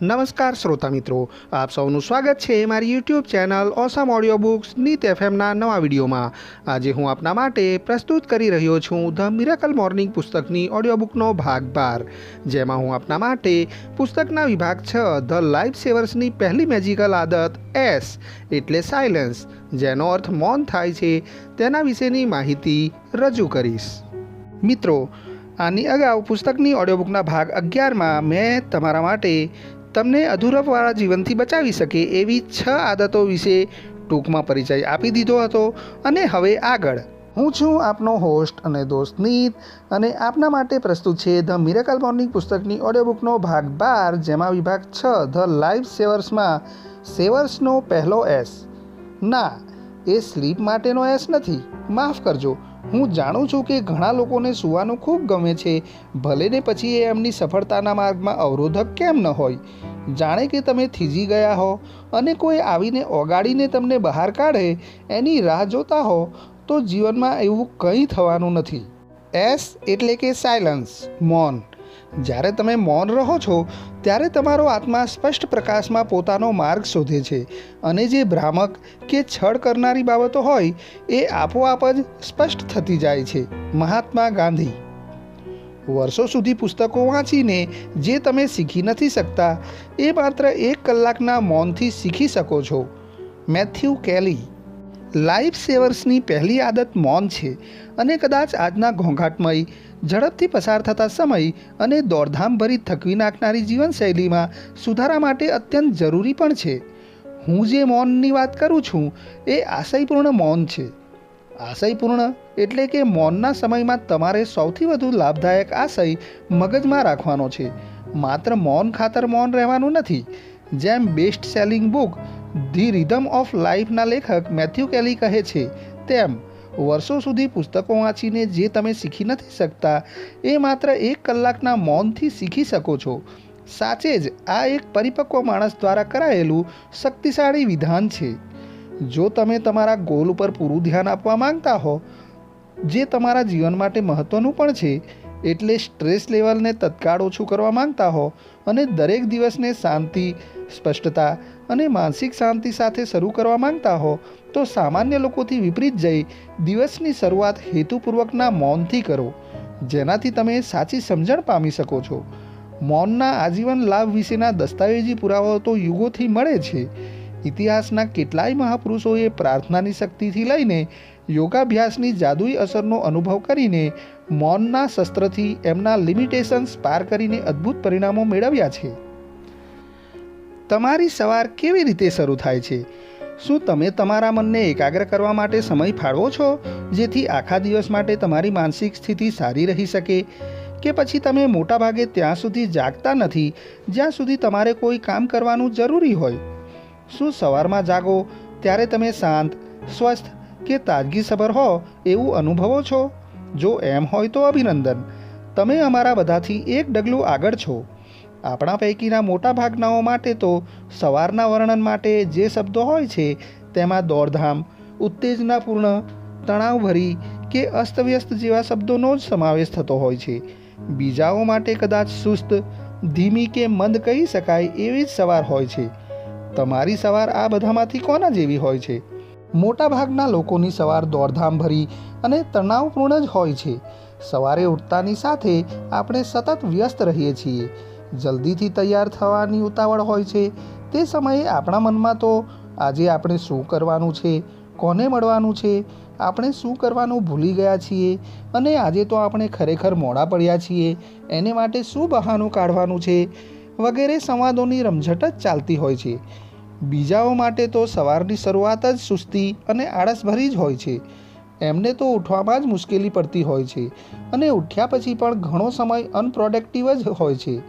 નમસ્કાર શ્રોતા મિત્રો, આપ સૌનું સ્વાગત છે મારી YouTube channel awesome audio books નીત એફએમના નવા વિડીયોમાં. આજે હું આપના માટે પ્રસ્તુત કરી રહ્યો છું ધ મિરાકલ મોર્નિંગ પુસ્તકની ઓડિયો બુકનો ભાગ બાર જેમાં હું આપના માટે પુસ્તકના વિભાગ છ ધ લાઈફ સેવર્સની પહેલી મેજિકલ આદત એસ એટલે સાયલન્સ જેનો અર્થ મૌન થાય છે, તેના વિશેની માહિતી રજૂ કરીશ. મિત્રો, આની અગાઉ પુસ્તકની ઓડિયો બુકના ભાગ અગિયારમાં મેં તમારા માટે તમને અધૂરપવાળા જીવનથી બચાવી શકે એવી છ આદતો વિશે ટૂંકમાં પરિચય આપી દીધો હતો. અને હવે આગળ. હું છું આપનો હોસ્ટ અને દોસ્ત નીત અને આપના માટે પ્રસ્તુત છે ધ મિરેકલ મોર્નિંગ પુસ્તકની ઓડિયોબુકનો ભાગ બાર, જેમાં વિભાગ છ ધ લાઈફ સેવર્સમાં સેવર્સનો પહેલો એસ ના એ સ્લીપ માટેનો એસ નથી. માફ કરજો. હું જાણું છું કે ઘણા લોકોને સૂવાનું ખૂબ ગમે છે. ભલે ને પછી એ એમની સફળતાના માર્ગમાં અવરોધક કેમ ન હોય. જાણે કે તમે થીજી ગયા હો અને કોઈ આવીને ઓગાડીને તમને બહાર કાઢે, એની રાહ જોતા હો, તો જીવનમાં એવું કંઈ થવાનું નથી. એસ એટલે કે સાયલન્સ. મૌન. જ્યારે તમે મૌન રહો છો, ત્યારે તમારો આત્મા સ્પષ્ટ પ્રકાશમાં પોતાનો માર્ગ શોધે છે અને જે ભ્રામક કે છળ કરનારી બાબતો હોય, એ આપોઆપ જ સ્પષ્ટ થતી જાય છે. મહાત્મા ગાંધી. વર્ષો સુધી પુસ્તકો વાંચીને જે તમે શીખી નથી શકતા, એ માત્ર એક કલાકના મૌનથી શીખી શકો છો. મેથ્યુ કેલી. લાઈફ સેવર્સની પહેલી આદત મૌન છે અને કદાચ આજના ઘોંઘાટમય ઝડપથી પસાર થતા સમય અને દોડધામભરી થકવી નાખનારી જીવનશૈલીમાં સુધારા માટે અત્યંત જરૂરી પણ છે. હું જે મૌનની વાત કરું છું, એ આશયપૂર્ણ મૌન છે. આશયપૂર્ણ એટલે કે મૌનના સમયમાં તમારે સૌથી વધુ લાભદાયક આશય મગજમાં રાખવાનો છે. માત્ર મૌન ખાતર મૌન રહેવાનું નથી. જેમ best selling book the rhythm of લાઈફના લેખક મેથ્યુ કેલી કહે છે, તેમ વર્ષો સુધી પુસ્તકો વાંચીને જે તમે શીખી નથી શકતા, એ માત્ર એક કલાકના મૌનથી શીખી શકો છો. સાચે જ આ એક પરિપક્વ માણસ દ્વારા કરાયેલું શક્તિશાળી વિધાન છે. જો તમે તમારા ગોલ ઉપર પૂરું ધ્યાન આપવા માંગતા હો, જે તમારા જીવન માટે મહત્ત્વનું પણ છે એટલે સ્ટ્રેસ લેવલને તત્કાળ ઓછું કરવા માંગતા હો અને દરેક દિવસને શાંતિ, સ્પષ્ટતા અને માનસિક શાંતિ સાથે શરૂ કરવા માંગતા હો, તો સામાન્ય લોકોથી વિપરીત જઈ દિવસની શરૂઆત હેતુપૂર્વકના મૌનથી કરો, જેનાથી તમે સાચી સમજણ પામી શકો છો. મૌનના આજીવન લાભ વિશેના દસ્તાવેજી પુરાવાઓ તો યુગોથી મળે છે. ઇતિહાસના કેટલાય મહાપુરુષોએ પ્રાર્થનાની શક્તિથી લઈને યોગાભ્યાસની જાદુઈ અસરનો અનુભવ કરીને મૌનના શસ્ત્રથી એમના લિમિટેશન્સ પાર કરીને અદ્ભુત પરિણામો મેળવ્યા છે. તમારી સવાર કેવી રીતે શરૂ થાય છે? શું તમે તમારા મનને એકાગ્ર કરવા માટે સમય ફાળવો છો, જેથી આખા દિવસ માટે તમારી માનસિક સ્થિતિ સારી રહી શકે? કે પછી તમે મોટાભાગે ત્યાં સુધી જાગતા નથી, જ્યાં સુધી તમારે કોઈ કામ કરવાનું જરૂરી હોય? શું સવારમાં જાગો, ત્યારે તમે શાંત, સ્વસ્થ કે તાજગીસભર હો, એવું અનુભવો છો? જો એમ હોય તો અભિનંદન. તમે અમારા બધાથી એક ડગલું આગળ છો. આપણા પૈકીના મોટા ભાગનાઓ માટે તો સવારના વર્ણન માટે જે શબ્દો હોય છે તેમાં દોડધામ, ઉત્તેજનાપૂર્ણ, તણાવભરી કે અસ્તવ્યસ્ત જેવા શબ્દોનો જ સમાવેશ થતો હોય છે. બીજાઓ માટે કદાચ સુસ્ત, ધીમી કે મંદ કહી શકાય એવી જ સવાર હોય છે. તમારી સવાર આ બધામાંથી કોના જેવી હોય છે? મોટાભાગના લોકોની સવાર દોડધામ ભરી અને તણાવપૂર્ણ જ હોય છે. સવારે ઉઠતાની સાથે આપણે સતત વ્યસ્ત રહીએ છીએ. જલ્દીથી તૈયાર થવાની ઉતાવળ હોય છે. તે સમયે આપણા મનમાં તો આજે આપણે શું કરવાનું છે? કોને મળવાનું છે? આપણે શું કરવાનું ભૂલી ગયા છીએ? અને આજે તો આપણે ખરેખર મોડા પડ્યા છીએ. એને માટે શું બહાનું કાઢવાનું છે? વગેરે સંવાદોની રમઝટ જ ચાલતી હોય છે. બીજાઓ માટે તો સવારની શરૂઆત જ સુસ્તી અને આળસભરી જ હોય છે. એમને તો ઉઠવામાં જ મુશ્કેલી પડતી હોય છે અને ઉઠ્યા પછી પણ ઘણો સમય અનપ્રોડક્ટિવ જ હોય છે.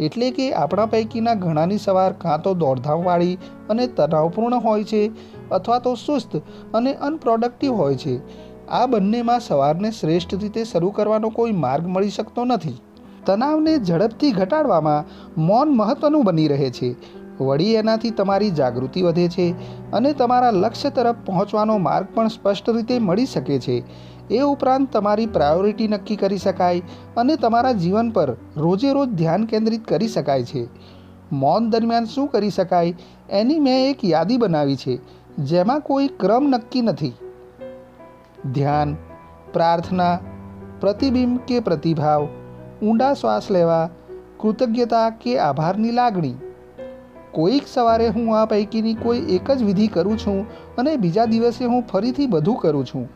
એટલે કે આપણા પૈકીના ઘણાની સવાર કાં તો દોડધામવાળી અને તણાવપૂર્ણ હોય છે અથવા તો સુસ્ત અને અનપ્રોડક્ટિવ હોય છે. આ બંનેમાં સવારને શ્રેષ્ઠ રીતે શરૂ કરવાનો કોઈ માર્ગ મળી શકતો નથી. તણાવને ઝડપથી ઘટાડવામાં મૌન મહત્ત્વનું બની રહે છે. વળી એનાથી તમારી જાગૃતિ વધે છે અને તમારા લક્ષ્ય તરફ પહોંચવાનો માર્ગ પણ સ્પષ્ટ રીતે મળી શકે છે. એ ઉપરાંત તમારી પ્રાયોરિટી નક્કી કરી શકાય અને તમારા જીવન પર રોજે રોજ ધ્યાન કેન્દ્રિત કરી શકાય છે. મૌન દરમિયાન શું કરી શકાય એની મેં એક યાદી બનાવી છે, જેમાં કોઈ ક્રમ નક્કી નથી. ધ્યાન, પ્રાર્થના, પ્રતિબિંબ કે પ્રતિભાવ, ઊંડા શ્વાસ લેવા, કૃતજ્ઞતા કે આભારની લાગણી કોઈક સવારે હું આ પૈકીની કોઈ એક જ વિધિ કરું છું અને બીજા દિવસે હું ફરીથી બધું કરું છું.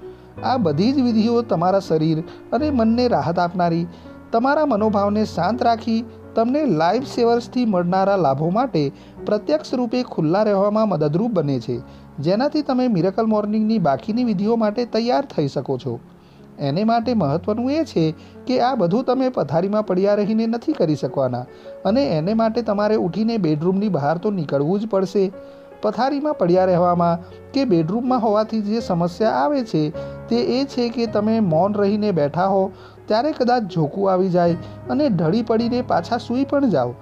આ બધી જ વિધિઓ તમારા શરીર અને મનને રાહત આપનારી, તમારા મનોભાવને શાંત રાખી, તમને લાઈફ સેવર્સથી મળનારા લાભો માટે પ્રત્યક્ષ રૂપે ખુલ્લા રહેવામાં મદદરૂપ બને છે. જેનાથી તમે મિરેકલ મોર્નિંગની બાકીની વિધિઓ માટે તૈયાર થઈ શકો છો. એને માટે મહત્ત્વનું એ છે કે આ બધું તમે પથારીમાં પડ્યા રહીને નથી કરી શકવાના. અને એને માટે તમારે ઉઠીને બેડરૂમની બહાર તો નીકળવું જ પડશે. પથારીમાં પડ્યા રહેવામાં કે બેડરૂમમાં હોવાથી જે સમસ્યા આવે છે તે એ છે કે તમે મૌન રહીને બેઠા હો, ત્યારે કદાચ ઝોકું આવી જાય અને ઢળી પડીને પાછા સૂઈ પણ જાઓ.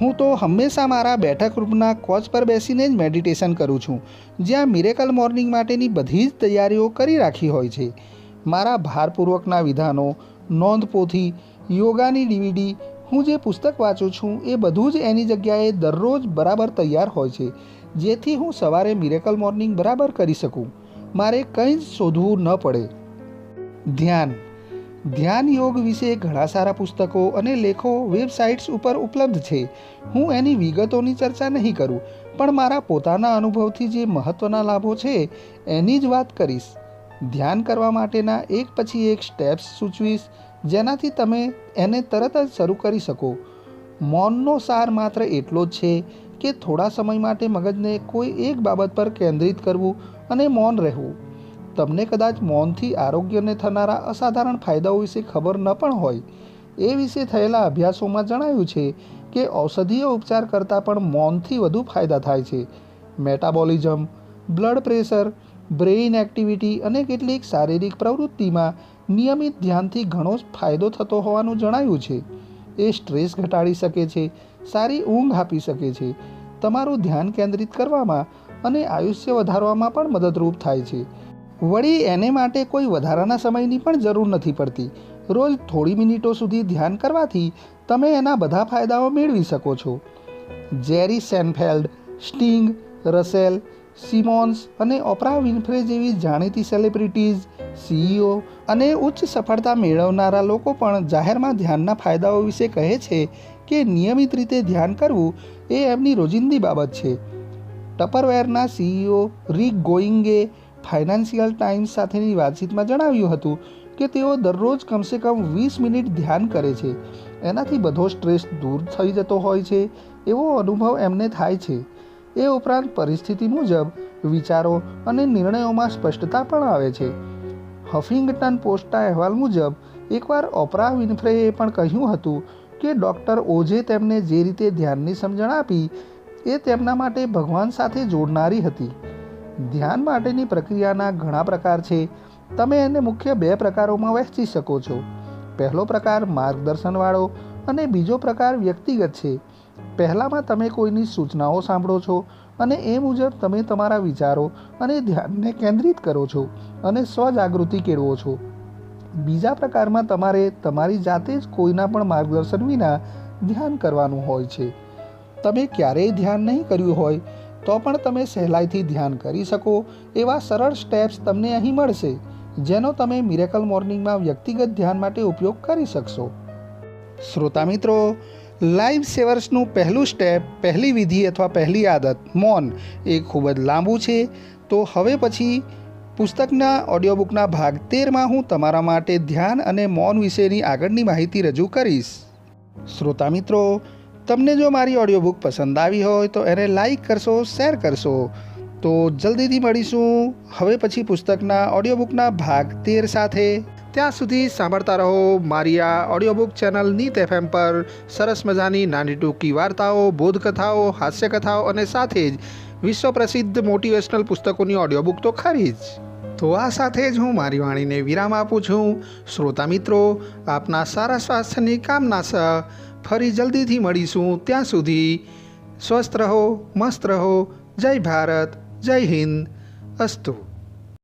હું તો હંમેશા મારા બેઠક રૂમના કોચ પર બેસીને જ મેડિટેશન કરું છું, જ્યાં મિરેકલ મોર્નિંગ માટેની બધી જ તૈયારીઓ કરી રાખી હોય છે. મારા ભારપૂર્વકના વિધાનો, નોંધપોથી, યોગાની ડીવીડી, હું જે પુસ્તક વાંચું છું એ બધું જ એની જગ્યાએ દરરોજ બરાબર તૈયાર હોય છે, જેથી હું સવારે મિરેકલ મોર્નિંગ બરાબર કરી શકું. મારે કંઈ જ શોધવું ન પડે. ધ્યાન. ધ્યાન યોગ વિશે ઘણા સારા પુસ્તકો અને લેખો વેબસાઇટ્સ ઉપર ઉપલબ્ધ છે. હું એની વિગતોની ચર્ચા નહીં કરું, પણ મારા પોતાના અનુભવથી જે મહત્ત્વના લાભો છે, એની જ વાત કરીશ. ધ્યાન કરવા માટેના એક પછી એક સ્ટેપ્સ સૂચવીશ, જેનાથી તમે એને તરત જ શરૂ કરી શકો. મૌનનો સાર માત્ર એટલો જ છે કે થોડા સમય માટે મગજને કોઈ એક બાબત પર કેન્દ્રિત કરવું અને મૌન રહેવું. તમને કદાચ મૌનથી આરોગ્યને થનારા અસાધારણ ફાયદાઓ વિશે ખબર ન પણ હોય. એ વિશે થયેલા અભ્યાસોમાં જણાયું છે કે ઔષધીય ઉપચાર કરતાં પણ મૌનથી વધુ ફાયદા થાય છે. Metabolism, blood pressure brain activity અને કેટલીક શારીરિક પ્રવૃત્તિમાં નિયમિત ધ્યાનથી ઘણો ફાયદો થતો હોવાનું જણાયું છે. એ સ્ટ્રેસ ઘટાડી શકે છે, સારી ઊંઘ આપી શકે છે, તમારું ધ્યાન કેન્દ્રિત કરવામાં અને આયુષ્ય વધારવામાં પણ મદદરૂપ થાય છે. વળી એને માટે કોઈ વધારાના સમયની પણ જરૂર નથી પડતી. રોજ થોડી મિનિટો સુધી ધ્યાન કરવાથી તમે એના બધા ફાયદાઓ મેળવી શકો છો. Jerry Seinfeld, Sting, Russell Simmons અને ઓપરા વિન્ફ્રે જેવી જાણીતી સેલિબ્રિટીઝ સીઈઓ અને ઉચ્ચ સફળતા મેળવનારા લોકો પણ જાહેરમાં ધ્યાનના ફાયદાઓ વિશે કહે છે કે નિયમિત રીતે ધ્યાન કરવું એ એમની રોજિંદી બાબત છે. ટપરવેરના સીઈઓ રિક ગોઈંગે ફાઇનાન્શિયલ ટાઈમ્સ સાથેની વાતચીતમાં જણાવ્યું હતું કે તેઓ દરરોજ કમસે કમ વીસ મિનિટ ધ્યાન કરે છે. એનાથી બધો સ્ટ્રેસ દૂર થઈ જતો હોય છે. એવો અનુભવ એમને થાય છે. એ ઉપરાંત પરિસ્થિતિ મુજબ વિચારો અને નિર્ણયોમાં સ્પષ્ટતા પણ આવે છે. હફિંગટન પોસ્ટના અહેવાલ મુજબ, એકવાર ઓપરા વિન્ફ્રેએ પણ કહ્યું હતું કે ડૉક્ટર ઓજે તેમને જે રીતે ધ્યાનની સમજણ આપી, એ તેમના માટે ભગવાન સાથે જોડનારી હતી. ધ્યાન માટેની પ્રક્રિયાના ઘણા પ્રકાર છે. તમે એને મુખ્ય બે પ્રકારોમાં વહેંચી શકો છો. પહેલો પ્રકાર માર્ગદર્શનવાળો અને બીજો પ્રકાર વ્યક્તિગત છે. પહેલામાં તમે કોઈની સૂચનાઓ સાંભળો છો અને એ મુજબ તમે તમારા વિચારો અને ધ્યાનને કેન્દ્રિત કરો છો અને સ્વજાગૃતિ કેળવો છો. બીજા પ્રકારમાં તમારે તમારી જાતે જ કોઈના પણ માર્ગદર્શન વિના ધ્યાન કરવાનું હોય છે. તમે ક્યારેય ધ્યાન નહીં કર્યું હોય તો પણ તમે સહેલાઈથી ધ્યાન કરી શકો એવા સરળ સ્ટેપ્સ તમને અહીં મળશે, જેનો તમે મિરેકલ મોર્નિંગમાં વ્યક્તિગત ધ્યાન માટે ઉપયોગ કરી શકશો. શ્રોતા મિત્રો લાઈફ સેવર્સનું પહેલું સ્ટેપ પહેલી વિધિ અથવા પહેલી આદત, મૌન, એ ખૂબ જ લાંબુ છે. તો હવે પછી પુસ્તકના ઓડિયો બુકના ભાગ તેરમાં હું તમારા માટે ધ્યાન અને મૌન વિશેની આગળની માહિતી રજૂ કરીશ. શ્રોતા મિત્રો, તમને જો મારી ઓડિયો બુક પસંદ આવી હોય તો એને લાઈક કરશો શેર કરશો. તો જલ્દીથી મળીશું. હવે પછી પુસ્તકના ઓડિયો બુકના ભાગ તેર સાથે. ત્યાં સુધી સાંભળતા રહો મારી આ ઓડિયોબુક ચેનલ નીત એફએમ પર સરસ મજાની નાની ટૂંકી વાર્તાઓ, બોધકથાઓ, હાસ્યકથાઓ અને સાથે જ વિશ્વ પ્રસિદ્ધ મોટિવેશનલ પુસ્તકોની ઓડિયો બુક તો ખરી જ. તો આ સાથે જ હું મારી વાણીને વિરામ આપું છું. શ્રોતા મિત્રો, આપના સારા સ્વાસ્થ્યની કામના સહ ફરી જલ્દીથી મળીશું ત્યાં સુધી. સ્વસ્થ રહો, મસ્ત રહો. જય ભારત, જય હિન્દ. અસ્તુ.